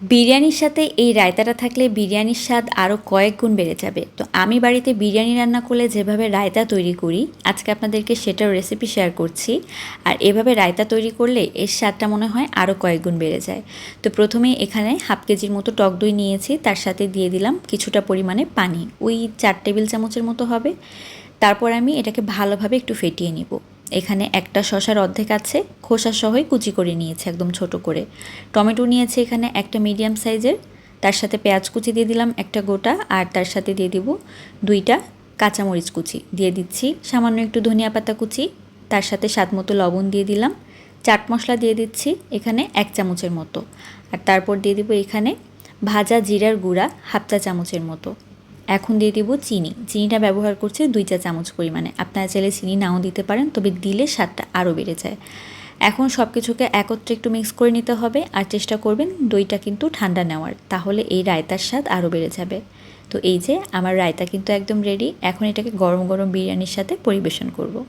বিরিয়ানির সাথে এই রায়তাটা থাকলে বিরিয়ানির স্বাদ আরও কয়েক গুণ বেড়ে যাবে। তো আমি বাড়িতে বিরিয়ানি রান্না করলে যেভাবে রায়তা তৈরি করি, আজকে আপনাদেরকে সেটার রেসিপি শেয়ার করছি। আর এভাবে রায়তা তৈরি করলে এর স্বাদটা মনে হয় আরও কয়েক গুণ বেড়ে যায়। তো প্রথমে এখানে হাফ কেজির মতো টক দই নিয়েছি, তার সাথে দিয়ে দিলাম কিছুটা পরিমাণে পানি। ওই চার টেবিল চামচের মতো হবে। তারপর আমি এটাকে ভালোভাবে একটু ফেটিয়ে নিব। এখানে একটা শশার অর্ধেক আছে, খোসা সহই কুচি করে নিয়েছে একদম ছোট করে। টমেটো নিয়েছে এখানে একটা মিডিয়াম সাইজের তার সাথে পেঁয়াজ কুচি দিয়ে দিলাম একটা গোটা, আর তার সাথে দিয়ে দিব দুইটা কাঁচামরিচ কুচি। দিয়ে দিচ্ছি সামান্য একটু ধনিয়া পাতা কুচি, তার সাথে স্বাদ মতো লবণ দিয়ে দিলাম। চাট মশলা দিয়ে দিচ্ছি এখানে এক চামচের মতো। আর তারপর দিয়ে দিব এখানে ভাজা জিরার গুঁড়া, হাফ চা চামচের মতো। এখন দিয়ে দেবো চিনি। চিনিটা ব্যবহার করছে দুই চা চামচ পরিমাণে। আপনারা চাইলে চিনি নাও দিতে পারেন, তবে দিলে স্বাদটা আরও বেড়ে যায়। এখন সব কিছুকে একত্রে একটু মিক্স করে নিতে হবে আর চেষ্টা করবেন দইটা কিন্তু ঠান্ডা নেওয়ার, তাহলে এই রায়তার স্বাদ আরও বেড়ে যাবে। তো এই যে, আমার রায়তা কিন্তু একদম রেডি এখন এটাকে গরম গরম বিরিয়ানির সাথে পরিবেশন করব।